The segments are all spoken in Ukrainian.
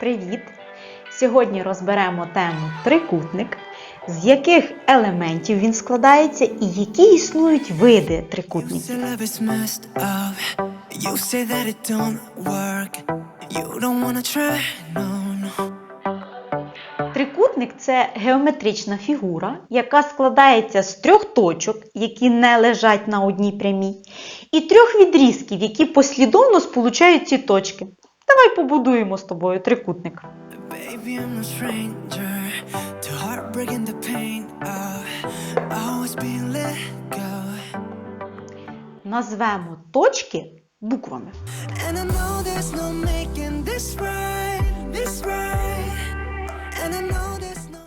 Привіт! Сьогодні розберемо тему трикутник, з яких елементів він складається і які існують види трикутників. Трикутник це геометрична фігура, яка складається з трьох точок, які не лежать на одній прямій, і трьох відрізків, які послідовно сполучають ці точки. Давай побудуємо з тобою трикутник. Назвемо точки буквами.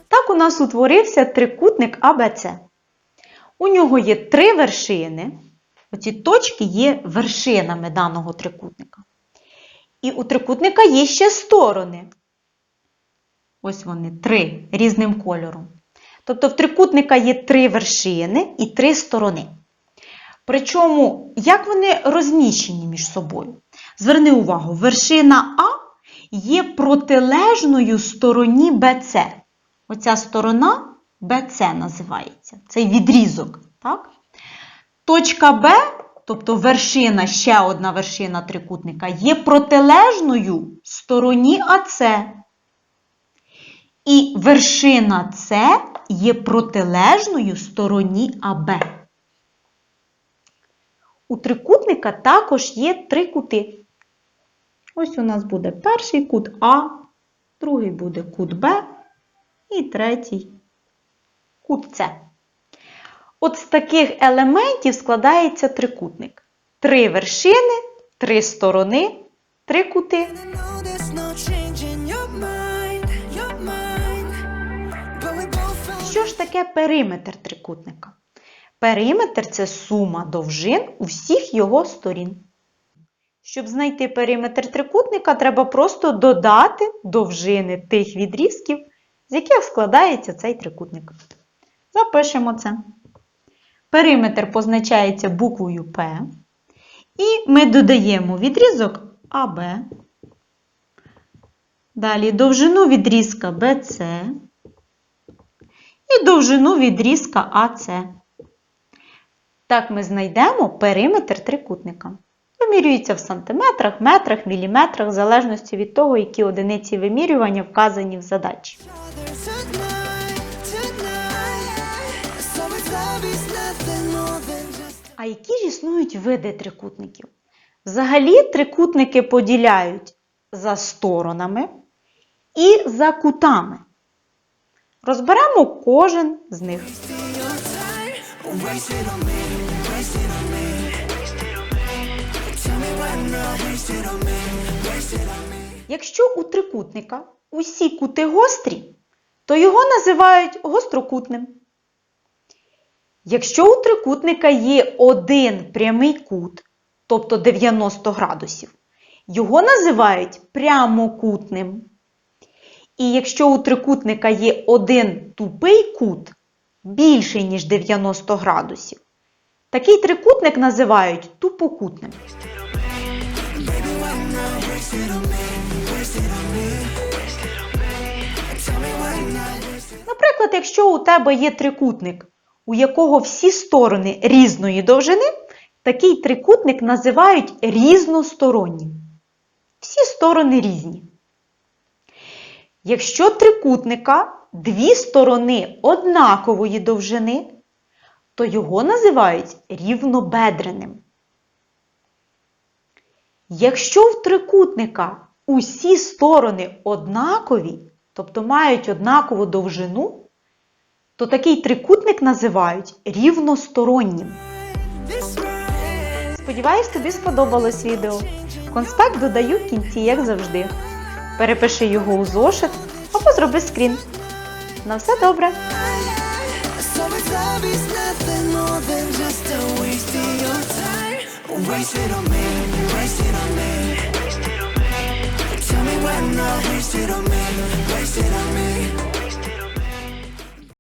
Так у нас утворився трикутник АБЦ. У нього є три вершини. Оці точки є вершинами даного трикутника. І у трикутника є ще сторони. Ось вони, три різним кольором. Тобто в трикутника є три вершини і три сторони. Причому, як вони розміщені між собою? Зверни увагу, вершина А є протилежною стороні БЦ. Оця сторона БЦ називається. Цей відрізок. Так? Точка Б, тобто вершина, ще одна вершина трикутника, є протилежною стороні АЦ. І вершина С є протилежною стороні АБ. У трикутника також є три кути. Ось у нас буде перший кут А, другий буде кут Б і третій кут С. От з таких елементів складається трикутник. Три вершини, три сторони, три кути. Що ж таке периметр трикутника? Периметр це сума довжин усіх його сторін. Щоб знайти периметр трикутника, треба просто додати довжини тих відрізків, з яких складається цей трикутник. Запишемо це. Периметр позначається буквою П. І ми додаємо відрізок АБ. Далі довжину відрізка БЦ і довжину відрізка АС. Так ми знайдемо периметр трикутника. Вимірюється в сантиметрах, метрах, міліметрах, в залежності від того, які одиниці вимірювання вказані в задачі. А які ж існують види трикутників? Взагалі трикутники поділяють за сторонами і за кутами. Розберемо кожен з них. Якщо у трикутника усі кути гострі, то його називають гострокутним. Якщо у трикутника є один прямий кут, тобто 90 градусів, його називають прямокутним. І якщо у трикутника є один тупий кут більший, ніж 90 градусів, такий трикутник називають тупокутним. Наприклад, якщо у тебе є трикутник, у якого всі сторони різної довжини, такий трикутник називають різностороннім. Всі сторони різні. Якщо трикутника дві сторони однакової довжини, то його називають рівнобедреним. Якщо в трикутника усі сторони однакові, тобто мають однакову довжину, то такий трикутник називають рівностороннім. Сподіваюсь, тобі сподобалось відео. Конспект додаю в кінці, як завжди. Перепиши його у зошит або зроби скрін. На все добре! So it's love is nothing more than just a waste of your time. Waste it on me, waste it on me. Tell me why not, waste it on me, waste on me.